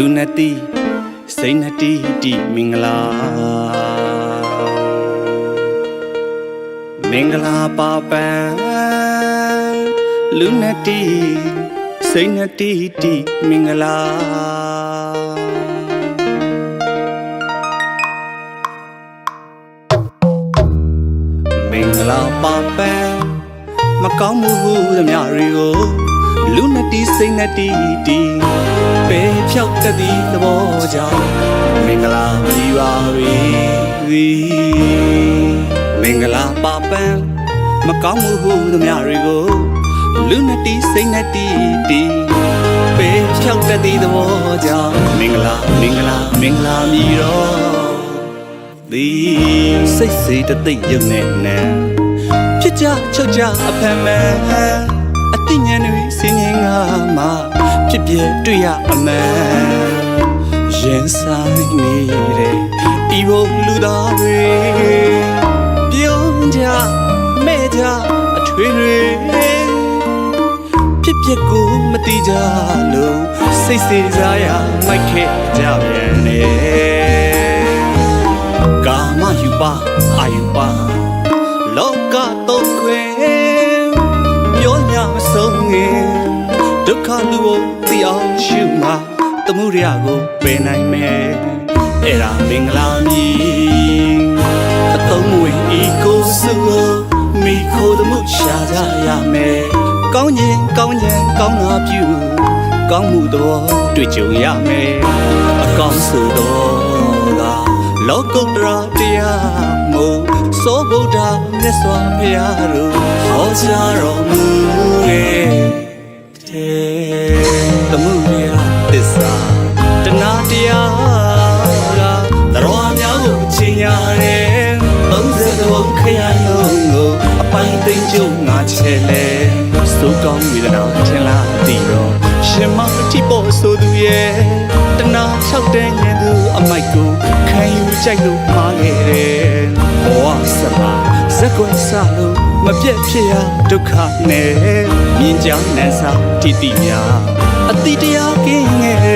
မင်္ဂလာပါပံလူနတိစိတ်နတိတိမင်္ဂလာမင်္ဂလာပါပံလူနတိစိတ်နတိတိမင်္ဂလာမင်္ဂလာပါပံမကောင်းမှုဟုသမျှတွေကိုလူနတိစိတ်နတိတိ ပေဖြောက်တတ်သည့်သဘောကြောင့်မင်္ဂလာပြီးပါပြီမင်္ဂလာပါပံမကောင်းမှုဟုသမျှတွေကိုလူနတိစိတ်နတိတိပေဖြောက်တတ်သည့်သဘောကြောင့်မင်္ဂလာမင်္ဂလာမင်္ဂလာမြည်တော်ဒီစိတ်စေတသိက်ရုံနဲ့နံဖြစ်ကြချုပ်ကြအဖမ်းမှန် အသိဉာဏ်တွေစင်ငင်ငါမှဖြစ်ပြတွေ့ရအမှန်ရင်ဆိုင်နေတဲ့ဤဘုံလူသားတွေပြုံးကြမဲ့ကြအထွေတွေဖြစ်ဖြစ်ကိုမတိကြလို့စိတ်စေစားရမိုက်ခဲ့ကြပြန်နေကာမယူပါအာယူပါ မှုရကိုပယ်နိုင်မယ်အဲ့ဒါမင်္ဂလာမြည်အသုံးဝင်ဤကိုစုကိုမိခိုတမှုရှာကြရမယ်ကောင်းရင်ကောင်းရင်ကောင်းတာပြုကောင်းမှုတော်တွေ့ကြုံရမယ်အကောင်းဆိုတော်ကလောကုတ္တရာတရားမို့သောဗုဒ္ဓမြတ်စွာဘုရားတို့ဟောကြားတော်မူရဲ့တဲ့သမှုရသစ္စာ တဏှာတရားကသရောများကိုချိန်ရတယ်သုံးစက်တော်ခရလုံးကိုအပိုင်သိမ့်ကျုံငါချဲလဲစိုးကောင်းဝေဒနာထင်လားတည်တော့ရှင်မတိပေါ်ဆိုသူရဲ့တဏှာ၆တဲ့ညံသူအမိုက်ကိုခံယူကြိုက်လို့မှားခဲ့တယ်ဘဝစပါဇက်ကွယ်စလို့မပြတ်ဖြစ်ရဒုက္ခနဲ့မြင်ကြနဲ့စာတိတိများအတိတရားကင်းငယ်သ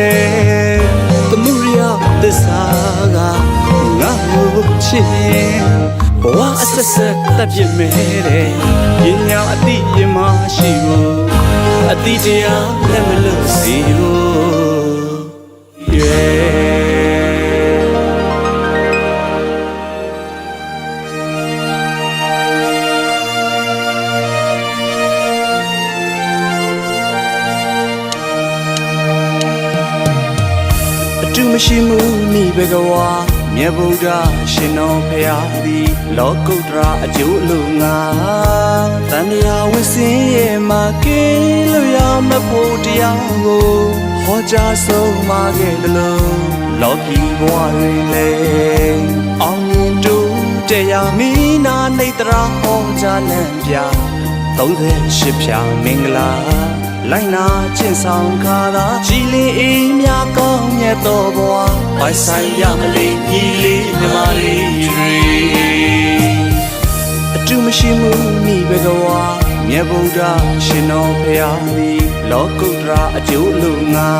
မုရိယသစ္စာကငါ့ကိုချစ်ရင်ဘဝအဆက်ဆက်တပ်ပြမဲတဲ့ပညာအတိယမရှိဘူးအတိတရားလည်းမလို့စီဘူး yeah တူမရှိမှုမိဘကဝါမြတ်ဗုဒ္ဓရှင်တော်ဖရာသည် လောကုတ္တရာအကျိုးအလို့ငါတန်မြာဝစင်းရဲ့မှာကင်းလို့ရမဖို့တရားကိုဟောကြားဆုံးမခဲ့တယ်လို့လောကီဘဝတွင်လေအောင်မြင်တူတရားမီနာနေတရာဟောကြားလမ်းပြ38ဖြာမင်္ဂလာ လိုက်နာကျင့်ဆောင်ခါသာကြည်လင်အေးမြကောင်းမြတ်သောဘဝပိုင်ဆိုင်ရမလေးညီလေးမြမလေးတွေအတူမရှိမှုမိဘကဝါမြတ်ဗုဒ္ဓရှင်တော်ဖရာသည်လောကုတ္တရာအကျိုးလို့ငါ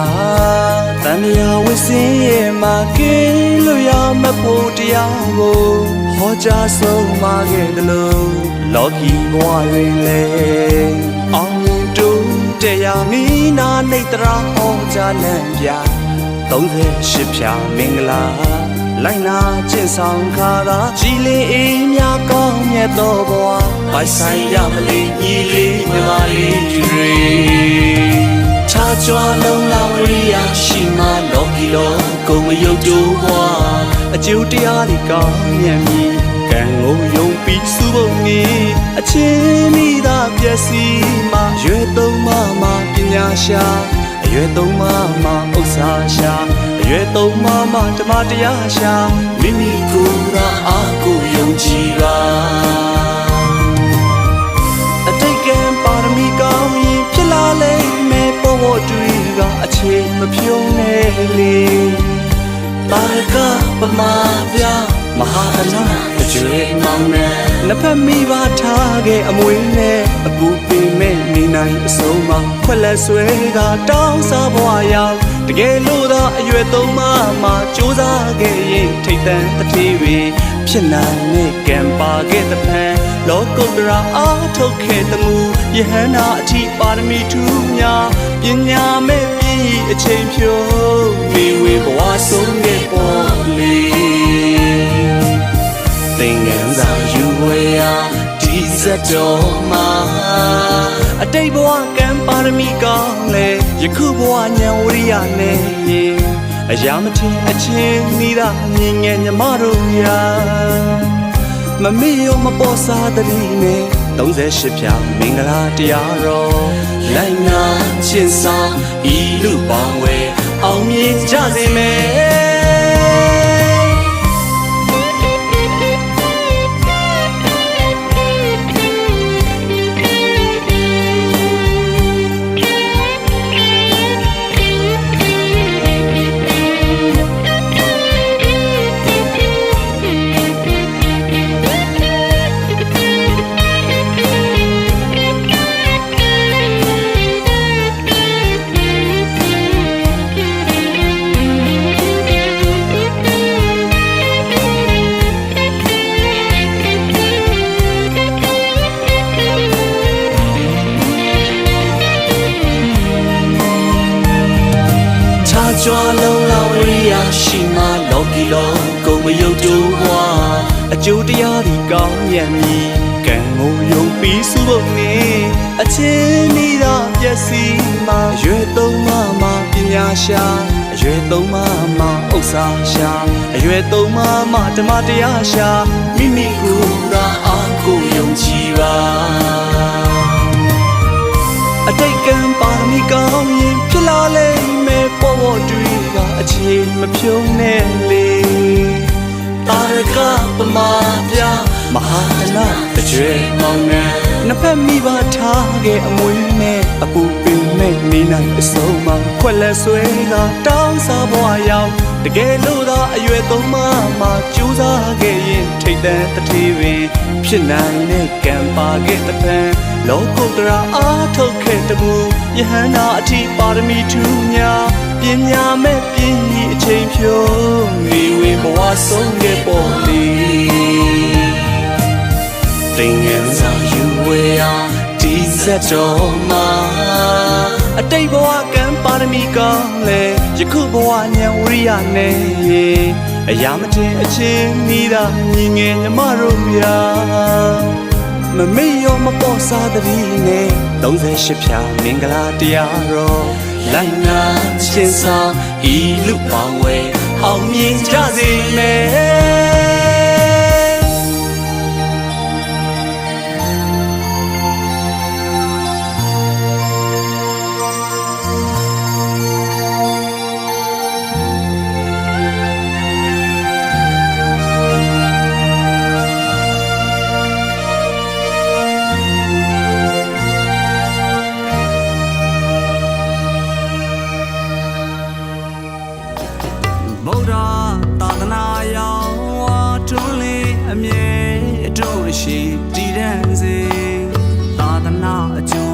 တန်မြာဝစင်းရဲ့မှာကင်းလို့ရမဖို့တရားကိုဟောကြားဆုံးမခဲ့တယ်လို့လောကီဘဝတွင်လေအောင်မြင် တူတရားမီနာနေတရာဟောကြားလမ်းပြ38ဖြာမင်္ဂလာလိုက်နာကျင့်ဆောင်ခါသာကြည်လင်အေးမြကောင်းမြတ်သောဘဝပိုင်ဆိုင်ရမလေးညီလေးမြမလေးတွေချာကြွားလုံးလာဝရိယရှိမှလောကီလောကုံမယုတ်တိုးဘဝအကျိုးတရားတွေကောင်းမြတ်မည် ကံကိုယုံပြီးစုဖို့နေအချင်းမိသာပျက်စီးမှရွယ်သုံးမမှပညာရှာအရွယ်သုံးမမှဥစ္စာရှာအရွယ်သုံးမမှဓမ္မတရားရှာမိမိကိုယ်သာအားကိုယုံကြည်ပါအတိတ်ကံပါရမီကောင်းရင်ဖြစ်လာလိမ့်မယ်ပေါ်ပေါ်တွေ့ကအချိန်မဖြုံးနဲ့လေတာကပမာပြမဟာတနာအ ကျွေးမောင်းနဲ့နှစ်ဖက်မိဘထားခဲ့အမွေနဲ့အပူပင်မဲ့နေနိုင်အဆုံးမမှာခွက်လက်ဆွဲကတောင်းစားဘွားရောက်တကယ်လို့သာအရွယ်သုံးမမှာစူးစမ်းခဲ့ရင်ထိတ်တန့်တစ်ထေးတွေဖြစ်နိုင်တဲ့ကံပါခဲ့တဲ့ဖန်လောကုတ္တရာအားထုတ်ခဲ့တဲ့မူယဟန္တာအထိပါရမီထူးများပညာမဲ့ပြည်အချိန်ဖြိုးမိဝေဘဝဆုံး ဒီဇတ်တော်မှာအတိတ်ဘဝကံပါရမီကောင်းလေယခုဘဝဉာဏ်ဝရိယနဲ့အရာမထင်အချင်းမိသာမြင်ငယ်ညမတို့ရာမမေ့ရောမပေါ်စားတည်းနဲ့38ဖြာမင်္ဂလာတရားတော်လိုက်နာချင်းဆောင်ဤလူပေါင်းဝဲအောင်မြင်ကြစေမယ် ကျိုးတရားဒီကောင်းမြတ်မည်ကံကိုယုံပြီးစုဖို့နေအချင်းဤသာပျက်စီးမှရွယ်သုံးမမှပညာရှာအရွယ်သုံးမမှဥစ္စာရှာအရွယ်သုံးမမှဓမ္မတရားရှာမိမိကိုယ်သာအားကိုယုံကြည်ပါအတိတ်ကံပါရမီကောင်းရင်ဖြစ်လာလိမ့်မယ်ပေါ်ပေါ်တွေ့ကအချိန်မဖြုံးနဲ့လေ တာရကပမာပြမဟာတနာတကြွယ်မောင်နှံနှစ်ဖက်မိဘထားခဲ့အမွေနဲ့အပူပင်နဲ့နေနိုင်အစုံမှာခွက်လက်ဆွဲကတောင်းစားဘွားရောက်တကယ်လို့သာအရွယ်သုံးမမှာကြိုးစားခဲ့ရင်ထိတ်တန့်တစ်ထေးပင်ဖြစ်နိုင်တဲ့ကံပါခဲ့တဲ့ပန်းလောကုတ္တရာအားထုတ်ခဲ့တမူယဟန္တာအထိပါရမီထူးများ ပညာမဲ့ပြင်းဤအချိန်ဖြိုးမိဝေဘဝဆုံးခဲ့ပေါ်လေသင်ငန်းစာယူဝေရာဒီဇတ်တော်မှာအတိတ်ဘဝကံပါရမီကောင်းလေယခုဘဝဉာဏ်ဝရိယနဲ့အရာမထင်အချင်းမိသာညီငယ်ညီမတို့များမမေ့ရောမပေါ်စားတည်းနဲ့38ဖြာမင်္ဂလာတရားတော်လိုက် နာချင်းဆောင်ဤလူပေါင်းဝဲအောင်မြင်ကြစေမယ် အမြဲအတူရှိတည်တံ့စေသာသနာအကျိုး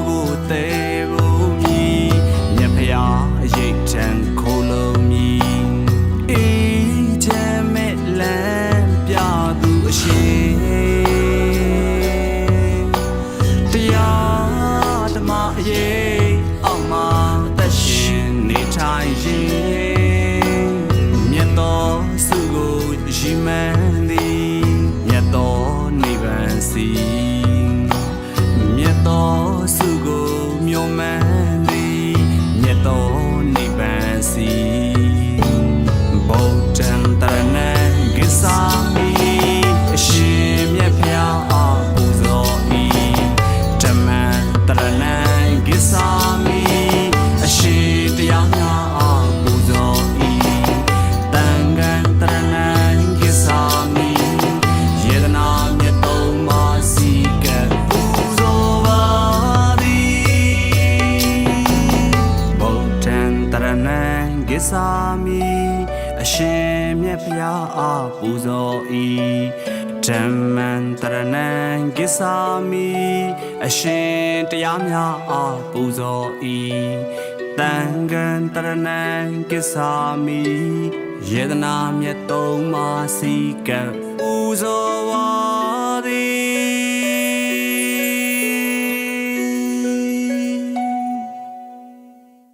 ဓမ္မံတရဏံကိသာမိအရှင်တရားများအားပူဇော်၏တန်ခမ်းတရဏံကိသာမိယေဒနာမြတ်သုံးပါးစီကံပူဇော်ပါ